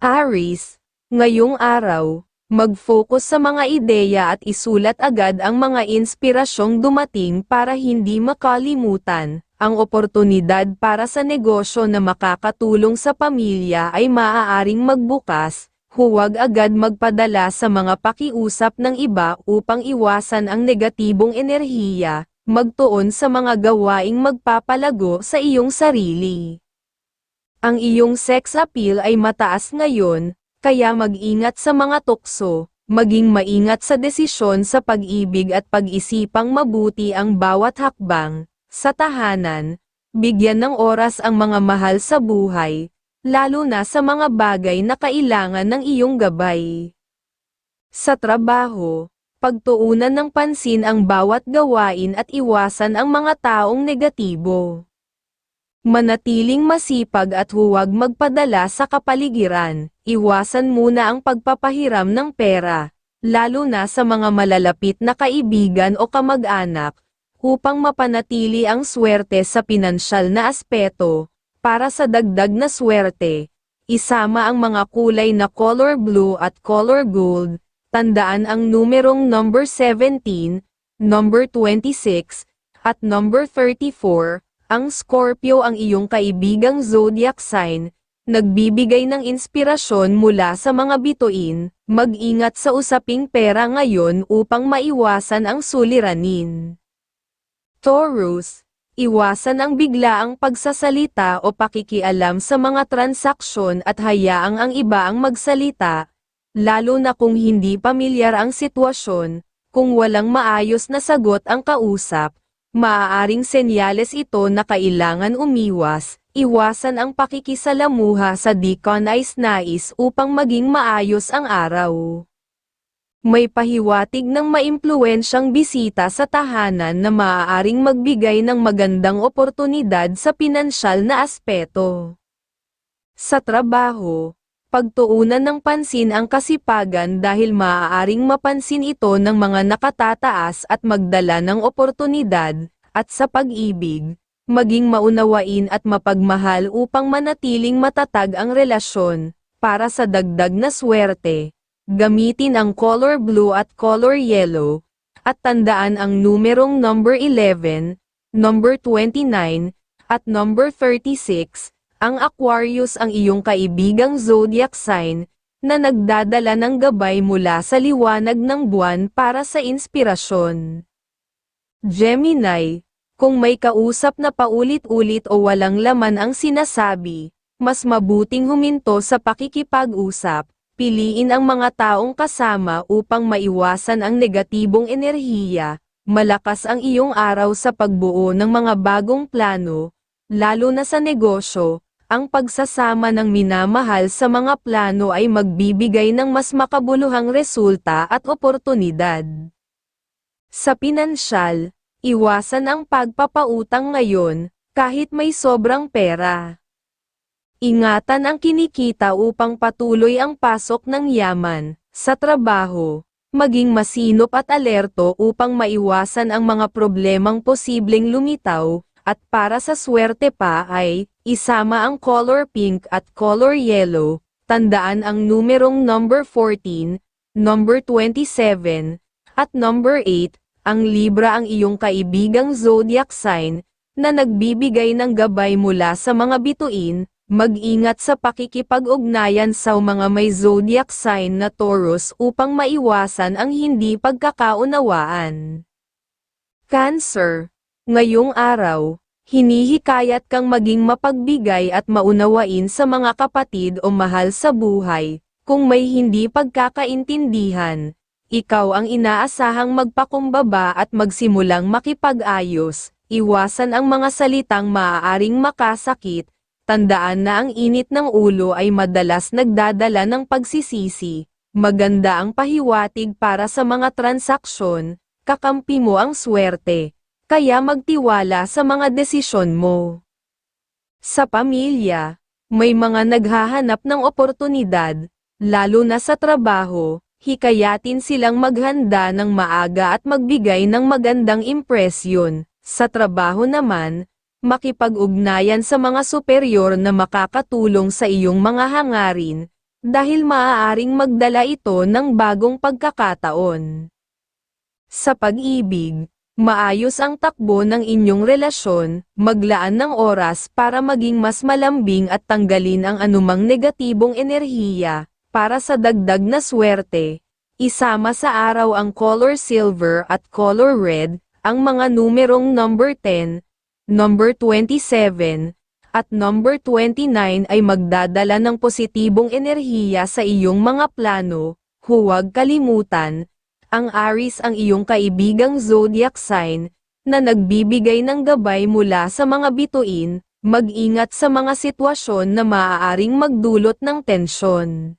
Aris, ngayong araw, mag-focus sa mga ideya at isulat agad ang mga inspirasyong dumating para hindi makalimutan. Ang oportunidad para sa negosyo na makakatulong sa pamilya ay maaaring magbukas, huwag agad magpadala sa mga pakiusap ng iba upang iwasan ang negatibong enerhiya, magtuon sa mga gawaing magpapalago sa iyong sarili. Ang iyong sex appeal ay mataas ngayon, kaya mag-ingat sa mga tukso, maging maingat sa desisyon sa pag-ibig at pag-isipang mabuti ang bawat hakbang. Sa tahanan, bigyan ng oras ang mga mahal sa buhay, lalo na sa mga bagay na kailangan ng iyong gabay. Sa trabaho, pagtuunan ng pansin ang bawat gawain at iwasan ang mga taong negatibo. Manatiling masipag at huwag magpadala sa kapaligiran, iwasan muna ang pagpapahiram ng pera, lalo na sa mga malalapit na kaibigan o kamag-anak, upang mapanatili ang swerte sa pinansyal na aspeto, para sa dagdag na swerte, isama ang mga kulay na color blue at color gold, tandaan ang numerong number 17, number 26, at number 34, ang Scorpio ang iyong kaibigang zodiac sign, nagbibigay ng inspirasyon mula sa mga bituin, mag-ingat sa usaping pera ngayon upang maiwasan ang suliranin. Taurus, iwasan ang biglaang pagsasalita o pakikialam sa mga transaksyon at hayaang ang iba ang magsalita, lalo na kung hindi pamilyar ang sitwasyon, kung walang maayos na sagot ang kausap, maaaring senyales ito na kailangan umiwas, iwasan ang pakikisalamuha sa di nais upang maging maayos ang araw may pahiwatig ng maimpluwensyang bisita sa tahanan na maaaring magbigay ng magandang oportunidad sa pinansyal na aspeto. Sa trabaho, pagtuunan ng pansin ang kasipagan dahil maaaring mapansin ito ng mga nakatataas at magdala ng oportunidad, at sa pag-ibig, maging maunawain at mapagmahal upang manatiling matatag ang relasyon, para sa dagdag na swerte Gamitin ang color blue at color yellow, at tandaan ang numerong number 11, number 29, at number 36, ang Aquarius ang iyong kaibigang zodiac sign, na nagdadala ng gabay mula sa liwanag ng buwan para sa inspirasyon. Gemini, kung may kausap na paulit-ulit o walang laman ang sinasabi, mas mabuting huminto sa pakikipag-usap, Piliin ang mga taong kasama upang maiwasan ang negatibong enerhiya, malakas ang iyong araw sa pagbuo ng mga bagong plano, lalo na sa negosyo, ang pagsasama ng minamahal sa mga plano ay magbibigay ng mas makabuluhang resulta at oportunidad. Sa pinansyal, iwasan ang pagpapautang ngayon, kahit may sobrang pera. Ingatan ang kinikita upang patuloy ang pasok ng yaman, sa trabaho, maging masinop at alerto upang maiwasan ang mga problemang posibleng lumitaw, at para sa swerte pa ay, isama ang color pink at color yellow, tandaan ang numerong number 14, number 27, at number 8, ang Libra ang iyong kaibigang zodiac sign, na nagbibigay ng gabay mula sa mga bituin, Mag-ingat sa pakikipag-ugnayan sa mga may zodiac sign na Taurus upang maiwasan ang hindi pagkakaunawaan. Cancer. Ngayong araw, hinihikayat kang maging mapagbigay at maunawain sa mga kapatid o mahal sa buhay, kung may hindi pagkakaintindihan. Ikaw ang inaasahang magpakumbaba at magsimulang makipag-ayos, iwasan ang mga salitang maaaring makasakit, tandaan na ang init ng ulo ay madalas nagdadala ng pagsisisi, maganda ang pahiwatig para sa mga transaksyon, kakampi mo ang swerte, kaya magtiwala sa mga desisyon mo. Sa pamilya, may mga naghahanap ng oportunidad, lalo na sa trabaho, hikayatin silang maghanda ng maaga at magbigay ng magandang impresyon. Sa trabaho naman, makipag-ugnayan sa mga superior na makakatulong sa iyong mga hangarin, dahil maaaring magdala ito ng bagong pagkakataon. Sa pag-ibig, maayos ang takbo ng inyong relasyon, maglaan ng oras para maging mas malambing at tanggalin ang anumang negatibong enerhiya, para sa dagdag na swerte. Isama sa araw ang color silver at color red, ang mga numerong number 10, number 27, at number 29 ay magdadala ng positibong enerhiya sa iyong mga plano, huwag kalimutan, ang Aries ang iyong kaibigang zodiac sign, na nagbibigay ng gabay mula sa mga bituin, mag-ingat sa mga sitwasyon na maaaring magdulot ng tensyon.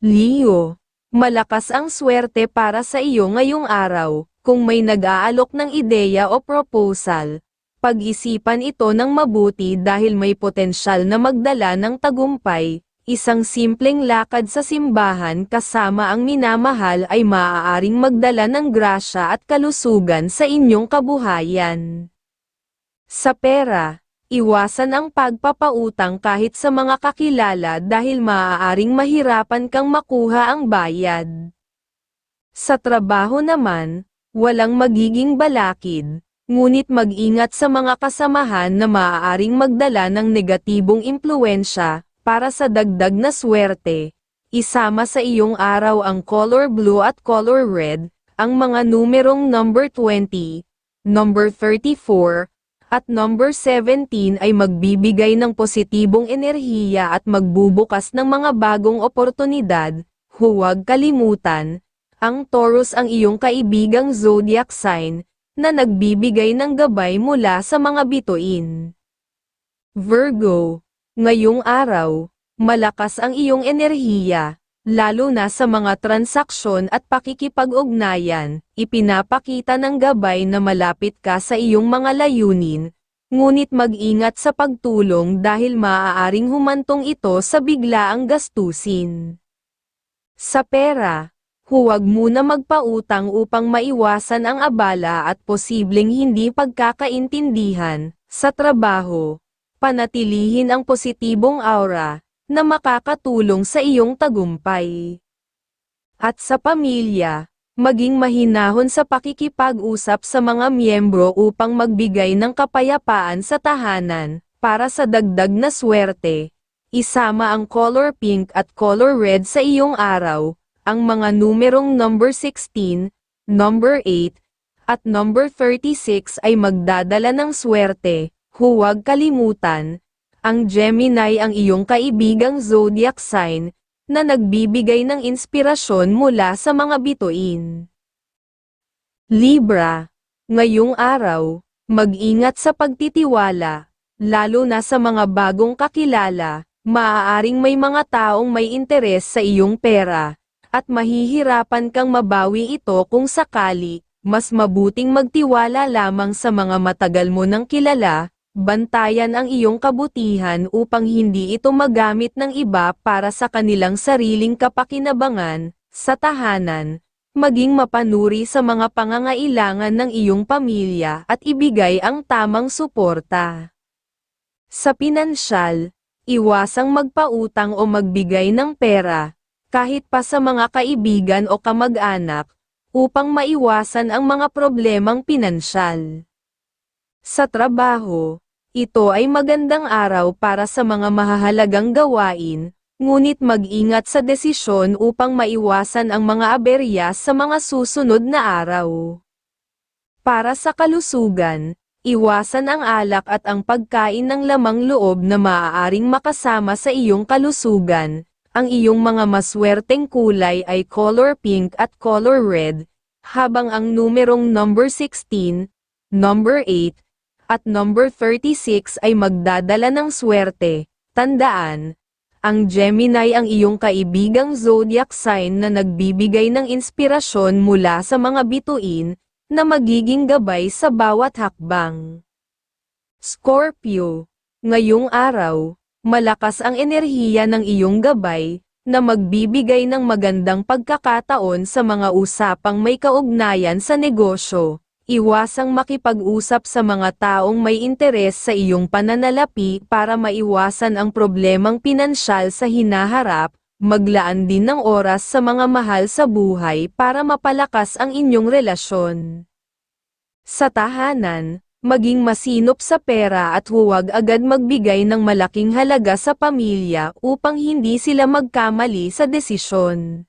Leo, malakas ang swerte para sa iyo ngayong araw, kung may nag-aalok ng ideya o proposal. Pag-isipan ito ng mabuti dahil may potensyal na magdala ng tagumpay, isang simpleng lakad sa simbahan kasama ang minamahal ay maaaring magdala ng grasya at kalusugan sa inyong kabuhayan. Sa pera, iwasan ang pagpapautang kahit sa mga kakilala dahil maaaring mahirapan kang makuha ang bayad. Sa trabaho naman, walang magiging balakid, ngunit mag-ingat sa mga kasamahan na maaaring magdala ng negatibong impluensya, para sa dagdag na swerte. Isama sa iyong araw ang color blue at color red, ang mga numerong number 20, number 34, at number 17 ay magbibigay ng positibong enerhiya at magbubukas ng mga bagong oportunidad, huwag kalimutan, ang Taurus ang iyong kaibigang zodiac sign, na nagbibigay ng gabay mula sa mga bituin. Virgo, ngayong araw, malakas ang iyong enerhiya, lalo na sa mga transaksyon at pakikipag-ugnayan, ipinapakita ng gabay na malapit ka sa iyong mga layunin, ngunit mag-ingat sa pagtulong dahil maaaring humantong ito sa biglaang gastusin. Sa pera, huwag muna magpautang upang maiwasan ang abala at posibleng hindi pagkakaintindihan, sa trabaho, panatilihin ang positibong aura, na makakatulong sa iyong tagumpay. At sa pamilya, maging mahinahon sa pakikipag-usap sa mga miyembro upang magbigay ng kapayapaan sa tahanan, para sa dagdag na swerte. Isama ang color pink at color red sa iyong araw, ang mga numerong number 16, number 8, at number 36 ay magdadala ng swerte, huwag kalimutan, ang Gemini ang iyong kaibigang zodiac sign, na nagbibigay ng inspirasyon mula sa mga bituin. Libra, ngayong araw, mag-ingat sa pagtitiwala, lalo na sa mga bagong kakilala, maaaring may mga taong may interes sa iyong pera, at mahihirapan kang mabawi ito kung sakali, mas mabuting magtiwala lamang sa mga matagal mo nang kilala, bantayan ang iyong kabutihan upang hindi ito magamit ng iba para sa kanilang sariling kapakinabangan, sa tahanan, maging mapanuri sa mga pangangailangan ng iyong pamilya at ibigay ang tamang suporta. Sa pinansyal, iwasang magpautang o magbigay ng pera, kahit pa sa mga kaibigan o kamag-anak, upang maiwasan ang mga problemang pinansyal. Sa trabaho, ito ay magandang araw para sa mga mahahalagang gawain, ngunit mag-ingat sa desisyon upang maiwasan ang mga aberya sa mga susunod na araw. Para sa kalusugan, iwasan ang alak at ang pagkain ng lamang loob na maaaring makasama sa iyong kalusugan. Ang iyong mga maswerteng kulay ay color pink at color red, habang ang numerong number 16, number 8, at number 36 ay magdadala ng swerte. Tandaan, ang Gemini ang iyong kaibigang zodiac sign na nagbibigay ng inspirasyon mula sa mga bituin, na magiging gabay sa bawat hakbang. Scorpio, ngayong araw, malakas ang enerhiya ng iyong gabay, na magbibigay ng magandang pagkakataon sa mga usapang may kaugnayan sa negosyo Iwasang makipag-usap sa mga taong may interes sa iyong pananalapi para maiwasan ang problemang pinansyal sa hinaharap, maglaan din ng oras sa mga mahal sa buhay para mapalakas ang inyong relasyon. Sa tahanan, maging masinop sa pera at huwag agad magbigay ng malaking halaga sa pamilya upang hindi sila magkamali sa desisyon.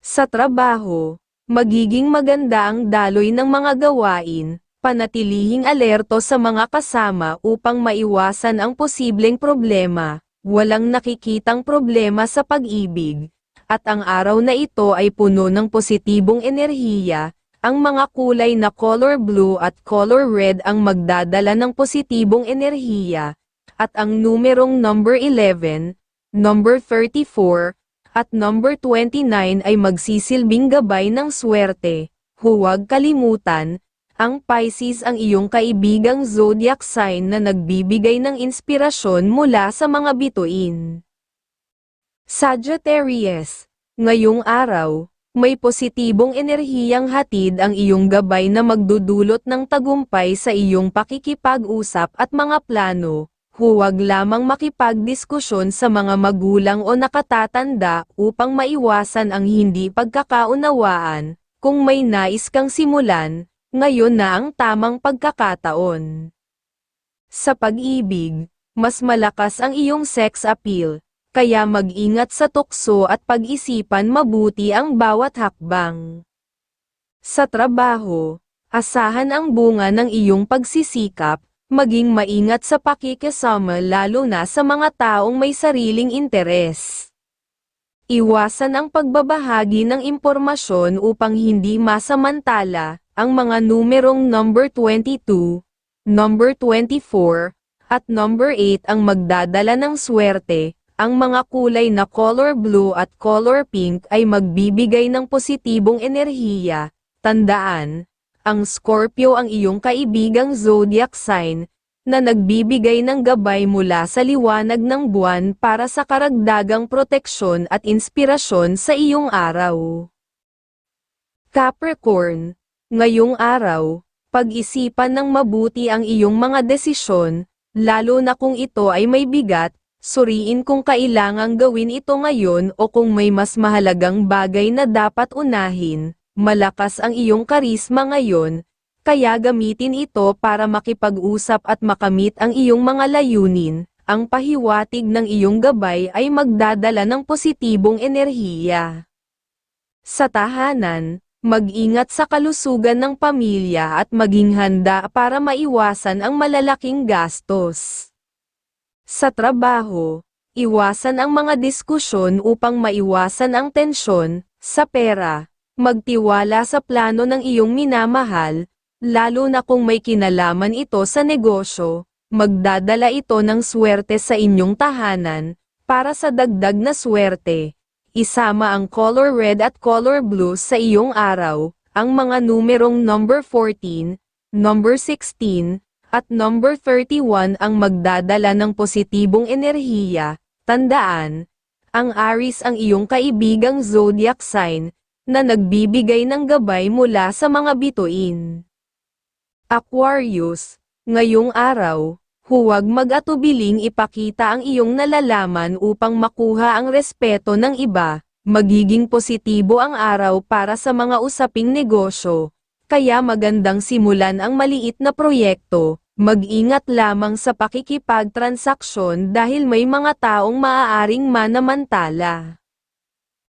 Sa trabaho, magiging maganda ang daloy ng mga gawain, panatilihing alerto sa mga kasama upang maiwasan ang posibleng problema, walang nakikitang problema sa pag-ibig, at ang araw na ito ay puno ng positibong enerhiya, ang mga kulay na color blue at color red ang magdadala ng positibong enerhiya, at ang numerong number 11, number 34, at number 29 ay magsisilbing gabay ng swerte. Huwag kalimutan, ang Pisces ang iyong kaibigang zodiac sign na nagbibigay ng inspirasyon mula sa mga bituin. Sagittarius, ngayong araw, may positibong enerhiyang hatid ang iyong gabay na magdudulot ng tagumpay sa iyong pakikipag-usap at mga plano. Huwag lamang makipagdiskusyon sa mga magulang o nakatatanda upang maiwasan ang hindi pagkakaunawaan. Kung may nais kang simulan, ngayon na ang tamang pagkakataon. Sa pag-ibig, mas malakas ang iyong sex appeal, kaya mag-ingat sa tukso at pag-isipan mabuti ang bawat hakbang. Sa trabaho, asahan ang bunga ng iyong pagsisikap, maging maingat sa pakikisama lalo na sa mga taong may sariling interes. Iwasan ang pagbabahagi ng impormasyon upang hindi masamantala, ang mga numerong number 22, number 24, at number 8 ang magdadala ng swerte, ang mga kulay na color blue at color pink ay magbibigay ng positibong enerhiya. Tandaan, ang Scorpio ang iyong kaibigang zodiac sign, na nagbibigay ng gabay mula sa liwanag ng buwan para sa karagdagang proteksyon at inspirasyon sa iyong araw. Capricorn, Ngayong araw, pag-isipan ng mabuti ang iyong mga desisyon, lalo na kung ito ay may bigat, suriin kung kailangang gawin ito ngayon o kung may mas mahalagang bagay na dapat unahin, malakas ang iyong karisma ngayon, kaya gamitin ito para makipag-usap at makamit ang iyong mga layunin, ang pahiwatig ng iyong gabay ay magdadala ng positibong enerhiya. Sa tahanan, Mag-ingat sa kalusugan ng pamilya at maging handa para maiwasan ang malalaking gastos. Sa trabaho, iwasan ang mga diskusyon upang maiwasan ang tensyon, sa pera, magtiwala sa plano ng iyong minamahal, lalo na kung may kinalaman ito sa negosyo, magdadala ito ng swerte sa inyong tahanan, para sa dagdag na swerte Isama ang color red at color blue sa iyong araw, ang mga numerong number 14, number 16, at number 31 ang magdadala ng positibong enerhiya. Tandaan, ang Aries ang iyong kaibigang zodiac sign, na nagbibigay ng gabay mula sa mga bituin. Aquarius, ngayong araw, Huwag mag-atubiling ipakita ang iyong nalalaman upang makuha ang respeto ng iba, magiging positibo ang araw para sa mga usaping negosyo, kaya magandang simulan ang maliit na proyekto, mag-ingat lamang sa pakikipagtransaksyon dahil may mga taong maaaring manamantala.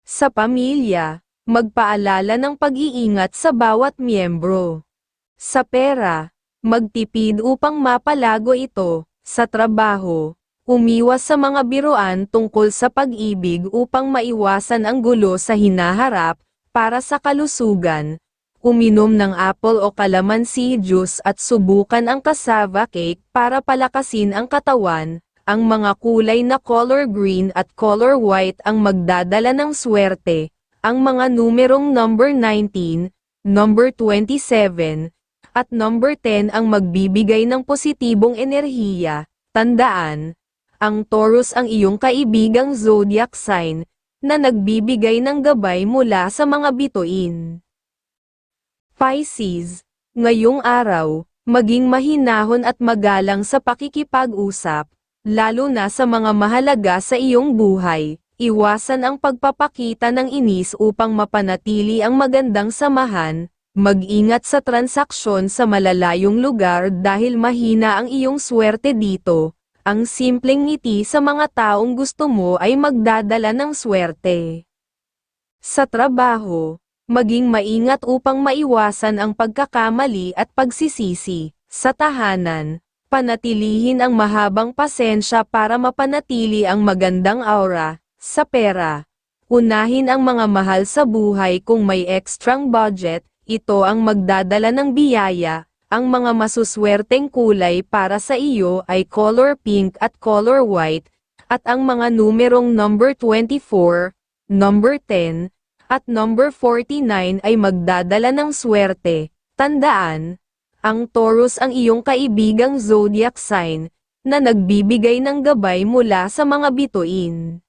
Sa pamilya, magpaalala ng pag-iingat sa bawat miyembro. Sa pera, Magtipid upang mapalago ito, sa trabaho, umiwas sa mga biruan tungkol sa pag-ibig upang maiwasan ang gulo sa hinaharap, para sa kalusugan, uminom ng apple o calamansi juice at subukan ang cassava cake para palakasin ang katawan, ang mga kulay na color green at color white ang magdadala ng swerte, ang mga numerong number 19, number 27, at number 10 ang magbibigay ng positibong enerhiya. Tandaan, ang Taurus ang iyong kaibigang zodiac sign, na nagbibigay ng gabay mula sa mga bituin. Pisces, ngayong araw, maging mahinahon at magalang sa pakikipag-usap, lalo na sa mga mahalaga sa iyong buhay, Iwasan ang pagpapakita ng inis upang mapanatili ang magandang samahan, mag-ingat sa transaksyon sa malalayong lugar dahil mahina ang iyong swerte dito, ang simpleng ngiti sa mga taong gusto mo ay magdadala ng swerte. Sa trabaho, maging maingat upang maiwasan ang pagkakamali at pagsisisi. Sa tahanan, panatilihin ang mahabang pasensya para mapanatili ang magandang aura. Sa pera, unahin ang mga mahal sa buhay kung may ekstrang budget, ito ang magdadala ng biyaya. Ang mga masuswerteng kulay para sa iyo ay color pink at color white, at ang mga numerong number 24, number 10, at number 49 ay magdadala ng swerte. Tandaan, ang Taurus ang iyong kaibigang zodiac sign, na nagbibigay ng gabay mula sa mga bituin.